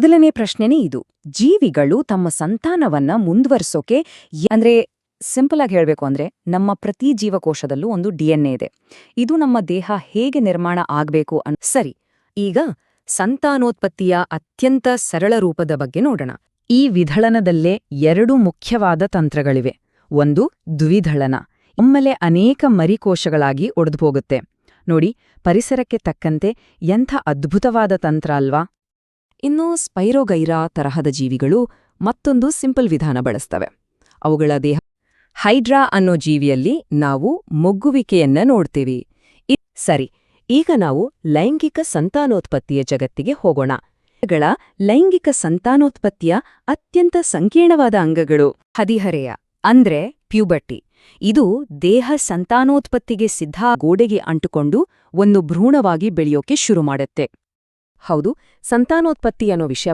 ಮೊದಲನೇ ಪ್ರಶ್ನೆನೇ ಇದು. ಜೀವಿಗಳು ತಮ್ಮ ಸಂತಾನವನ್ನ ಮುಂದುವರಿಸೋಕೆ ಅಂದ್ರೆ ಸಿಂಪಲ್ ಆಗಿ ಹೇಳಬೇಕು ಅಂದ್ರೆ ನಮ್ಮ ಪ್ರತಿ ಜೀವಕೋಶದಲ್ಲೂ ಒಂದು ಡಿಎನ್ಎ ಇದೆ. ಇದು ನಮ್ಮ ದೇಹ ಹೇಗೆ ನಿರ್ಮಾಣ ಆಗಬೇಕು ಅನ್, ಸರಿ, ಈಗ ಸಂತಾನೋತ್ಪತ್ತಿಯ ಅತ್ಯಂತ ಸರಳ ರೂಪದ ಬಗ್ಗೆ ನೋಡೋಣ. ಈ ವಿಧಳನದಲ್ಲೇ ಎರಡು ಮುಖ್ಯವಾದ ತಂತ್ರಗಳಿವೆ. ಒಂದು ದ್ವಿಧಳನ. ಒಮ್ಮೆಲೆ ಅನೇಕ ಮರಿಕೋಶಗಳಾಗಿ ಒಡೆದುಹೋಗುತ್ತೆ ನೋಡಿ, ಪರಿಸರಕ್ಕೆ ತಕ್ಕಂತೆ ಎಂಥ ಅದ್ಭುತವಾದ ತಂತ್ರ ಅಲ್ವಾ? ಇನ್ನು ಸ್ಪೈರೋಗೈರಾ ತರಹದ ಜೀವಿಗಳು ಮತ್ತೊಂದು ಸಿಂಪಲ್ ವಿಧಾನ ಬಳಸ್ತವೆ. ಅವುಗಳ ದೇಹ ಹೈಡ್ರಾ ಅನ್ನೋ ಜೀವಿಯಲ್ಲಿ ನಾವು ಮೊಗ್ಗುವಿಕೆಯನ್ನ ನೋಡ್ತೀವಿ. ಸರಿ, ಈಗ ನಾವು ಲೈಂಗಿಕ ಸಂತಾನೋತ್ಪತ್ತಿಯ ಜಗತ್ತಿಗೆ ಹೋಗೋಣ. ಗಳ ಲೈಂಗಿಕ ಸಂತಾನೋತ್ಪತ್ತಿಯ ಅತ್ಯಂತ ಸಂಕೀರ್ಣವಾದ ಅಂಗಗಳು ಹದಿಹರೆಯ, ಅಂದ್ರೆ ಪ್ಯೂಬರ್ಟಿ. ಇದು ದೇಹ ಸಂತಾನೋತ್ಪತ್ತಿಗೆ ಸಿದ್ಧ ಗೋಡೆಗೆ ಅಂಟುಕೊಂಡು ಒಂದು ಭ್ರೂಣವಾಗಿ ಬೆಳೆಯೋಕೆ ಶುರು ಮಾಡುತ್ತೆ. ಹೌದು ಸಂತಾನೋತ್ಪತ್ತಿ ಅನ್ನೋ ವಿಷಯ